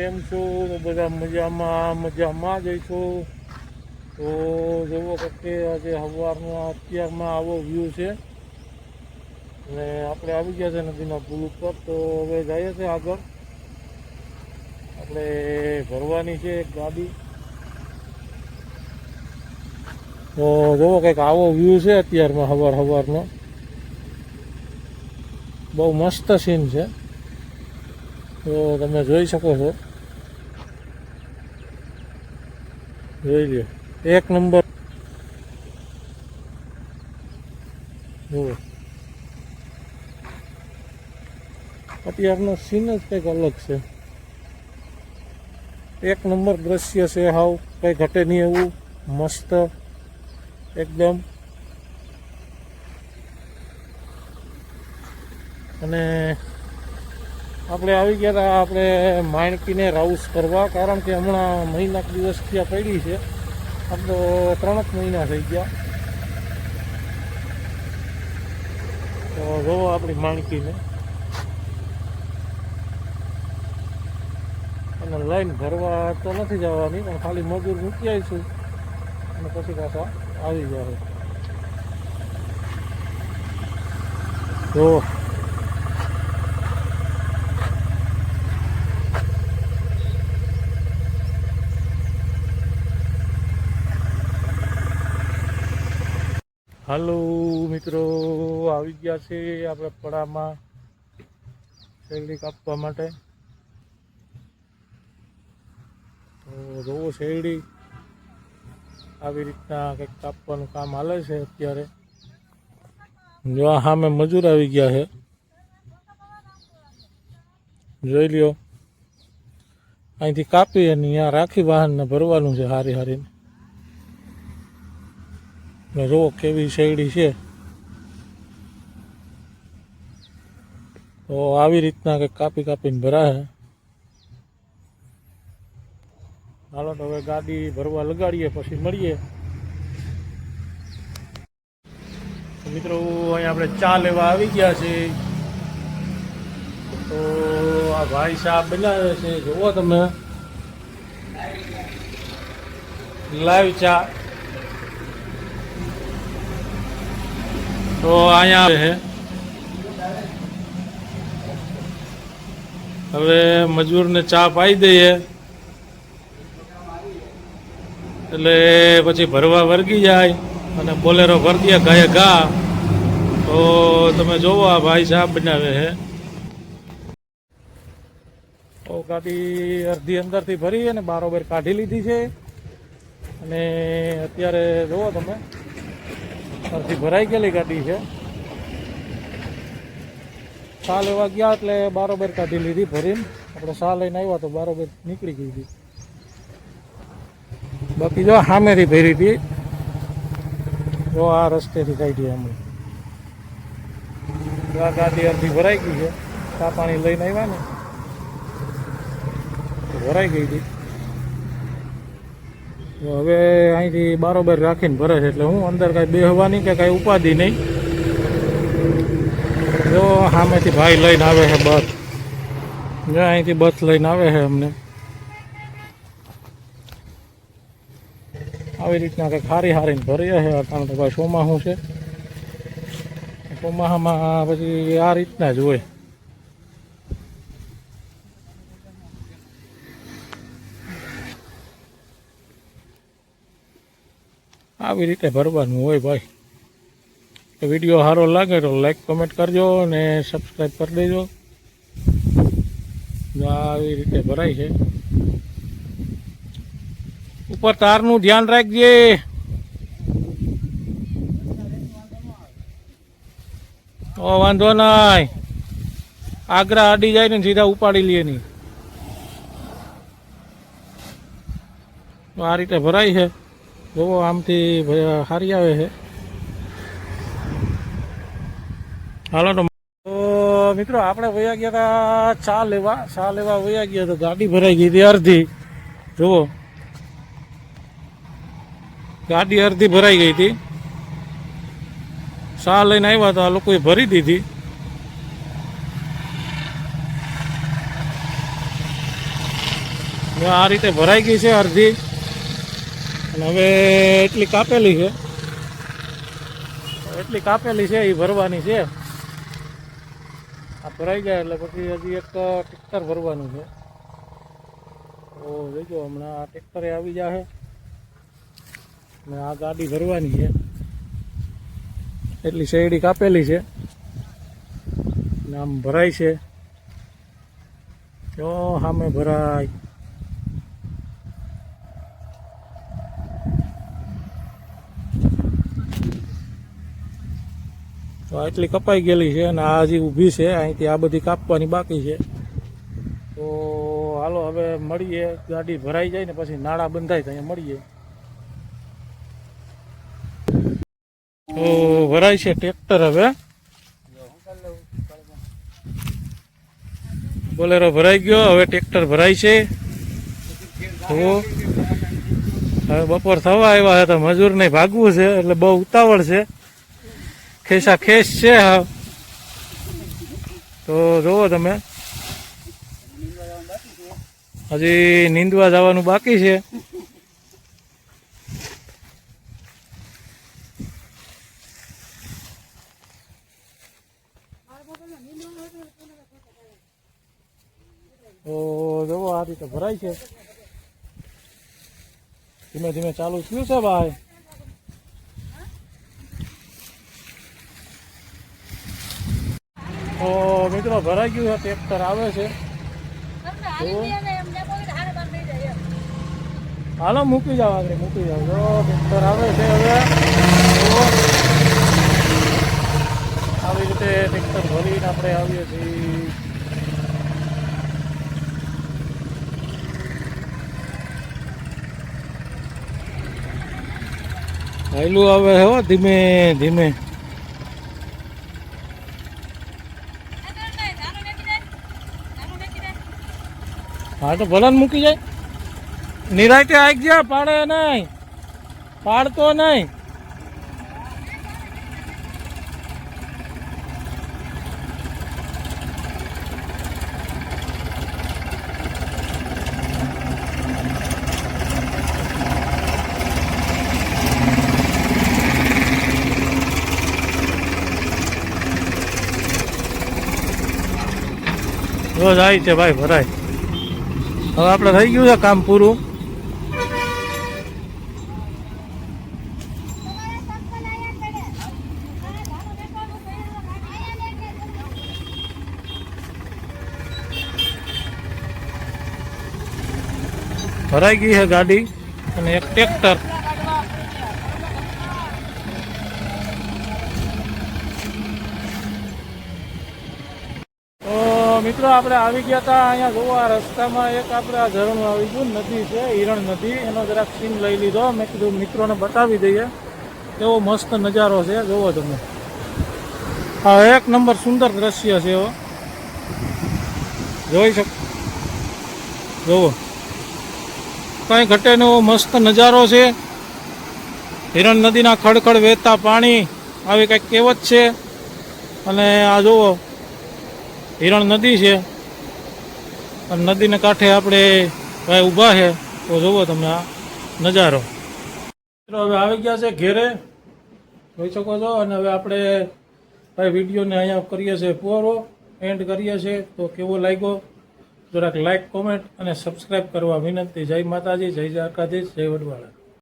કેમ છો? તો બધા મજામાં મજામાં જઈશું તો જોવો કે આજે સવારનો અત્યારમાં આવો વ્યૂ છે. અને આપણે આવી ગયા છે નદીના પુલ ઉપર. તો હવે જઈએ છે આગળ. આપણે ભરવાની છે એક ગાડી. તો જોવો કંઈક આવો વ્યૂ છે અત્યારમાં સવાર સવારનો બહુ મસ્ત સીન છે. તો તમે જોઈ શકો છો. જોઈ લે એક નંબર. જુઓ. અત્યારનો સીન જ કંઈક અલગ છે. એક નંબર દ્રશ્ય છે હાવ, કંઈ ઘટે નહીં એવું, મસ્ત, એકદમ. અને આપણે આવી ગયા હતા આપણે માણકીને રાઉસ કરવા, કારણ કે હમણાં મહિના દિવસ ત્યાં પડી છે. આમ તો ત્રણ જ મહિના થઈ ગયા. તો જોવો આપણી માણકીને. અને લાઈન ભરવા તો નથી જવાની, પણ ખાલી મજૂર મૂકી આવીશું. અને પછી પાછા આવી જાય તો હાલો મિત્રો, આવી ગયા છે આપણે પડામાં શેરડી કાપવા માટે. તો જોવો શેરડી આવી રીતના કંઈક કાપવાનું કામ હાલે છે અત્યારે. જો આ સામે મજૂર આવી ગયા છે. જોઈ લ્યો. અહીંથી કાપી અને અહીંયા રાખી વાહનને ભરવાનું છે હારી હારીને. ને જુઓ કેવી શેરડી છે. તો આવી રીતના કંઈક કાપી કાપીને ભરાય. હાલો તો હવે ગાડી ભરવા લગાડીએ, પછી મળીએ. મિત્રો, અહીંયા આપણે ચા લેવા આવી ગયા છે. તો આ ભાઈ સાહેબ બનાવે છે, જુઓ તમે. લાઈવ ચા. તો અહીંયા છે. હવે મજૂરને ચા પાઈ દઈએ. એટલે પછી ભરવા વર્ગી જાય અને બોલેરો ભરી દે ગાયે ઘા તો તમે જોવો આ ભાઈ સાહેબ બનાવે છે. તો ગાડી અડધી અંદરથી ભરી અને બારોબર કાઢી લીધી છે. અને અત્યારે જોવો તમે. અડધી ભરાઈ ગયેલી ગાડી છે. સા લેવા ગયા એટલે બારોબર કાઢી લીધી ભરીને. આપણે સા લઈને આવ્યા તો બારોબર નીકળી ગઈ હતી. બાકી જો હામેરી ભરી હતી. જો આ રસ્તેથી કાઢી અમે આ ગાડી અડધી ભરાઈ ગઈ છે. ચા પાણી લઈને આવ્યા ને. ભરાઈ ગઈ હતી. હવે અહીંથી બારોબાર રાખીને ભરે છે એટલે હું અંદર કાંઈ બેહવાની કે કાંઈ ઉપાધિ નહીં. જો સામેથી ભાઈ લઈને આવે છે બસ. જો અહીંથી બસ લઈને આવે છે અમને. આવી રીતના કંઈક હારી હારીને ભરીએ છે કારણ કે ભાઈ ચોમાસું છે. ચોમાસામાં પછી આ રીતના જ હોય. આવી રીતે ભરવાનું હોય ભાઈ. વીડિયો સારો લાગે તો લાઈક કમેન્ટ કરજો અને સબસ્ક્રાઈબ કરી દેજો. આવી રીતે ભરાય છે. ઉપર તારનું ધ્યાન રાખજે. ઓ વાંધો નહીં આગ્રા અડી જાય ને સીધા ઉપાડી લે નહીં આ રીતે ભરાય છે. જોવો આમથી સારી આવે છે. હાલો તો તો મિત્રો, આપણે વયા ગયા હતા ચા લેવા. ચા લેવા વયા ગયા તો ગાડી ભરાઈ ગઈ હતી અડધી. જુઓ. ગાડી અડધી ભરાઈ ગઈ હતી. ચા લઈને આવ્યા તો, આ લોકોએ ભરી દીધી. આ રીતે ભરાઈ ગઈ છે અડધી. હવે એટલી કાપેલી છે. એટલી કાપેલી છે એ ભરવાની છે. આ ભરાઈ જાય એટલે પછી હજી એક ટ્રેક્ટર ભરવાનું છે. તો જોજો, હમણાં આ ટ્રેક્ટરે આવી જશે ને આ ગાડી ભરવાની છે. એટલી શેરડી કાપેલી છે. ને આમ ભરાય છે. જો સામે ભરાય. તો આટલી કપાઈ ગયેલી છે અને આ હજી ઊભી છે, અહીંથી આ બધી કાપવાની બાકી છે. તો હાલો હવે મળીએ, ગાડી ભરાઈ જાય ને પછી નાળા બંધાય તો અહીંયા મળીએ. તો ભરાય છે ટ્રેક્ટર હવે. બોલેરો ભરાઈ ગયો, હવે ટ્રેક્ટર ભરાય છે. તો હવે બપોર થવા આવ્યા છે તો મજૂરને ભાગવું છે, એટલે બહુ ઉતાવળ છે. ખેસા ખેસ છે હા. તો જોવો તમે. હજી નીંદવા જવાનું બાકી છે. તો જોવો, આ રીતે ભરાય છે. ધીમે ધીમે ચાલુ થયું છે ભાઈ. તો મિત્રો ભરાઈ ગયું છે ટ્રેક્ટર આવે છે. હાલો મૂકી જાવ આગળ મૂકી જાવ જો ટ્રેક્ટર આવે છે હવે. આવી રીતે ટ્રેક્ટર ભરીને આપણે આવીએ છીએ. વહેલું આવે હો ધીમે ધીમે. હા, તો ભલન મૂકી જાય. નિરાયતે આવી ગયા, પાડે નહીં. પાડતો નહીં. રોજ આવી છે ભાઈ, ભરાય. હવે આપણે થઈ ગયું છે કામ પૂરું. ભરાઈ ગઈ છે ગાડી. અને એક ટ્રેક્ટર તો મિત્રો, આપણે આવી ગયા હતા અહીંયા જોવા રસ્તામાં. એક આપણે આ ઝરણું આવી ગયું. નદી છે, હિરણ નદી. એનો જરાક સીન લઈ લીધો. મેં કીધું મિત્રોને બતાવી દઈએ. એવો મસ્ત નજારો છે. જોવો તમે. હા એક નંબર સુંદર દ્રશ્ય છે એવો. જોઈ શકો જોવો. કઈ ઘટે ને એવો મસ્ત નજારો છે. હિરણ નદીના ખડખડ વહેતા પાણી. આવી કંઈક કહેવત છે. અને આ જુઓ હિરણ નદી છે. અને નદીને કાંઠે આપણે ભાઈ ઊભા છે. તો જુઓ તમે આ નજારો. હવે આવી ગયા છે ઘેરે. જોઈ શકો છો. અને હવે આપણે ભાઈ વિડીયોને અહીંયા કરીએ છીએ પૂરો એન્ડ કરીએ છીએ. તો કેવો લાગ્યો? જરાક લાઇક કોમેન્ટ અને સબસ્ક્રાઈબ કરવા વિનંતી. જય માતાજી, જય જાકાજી જય વડવાળા.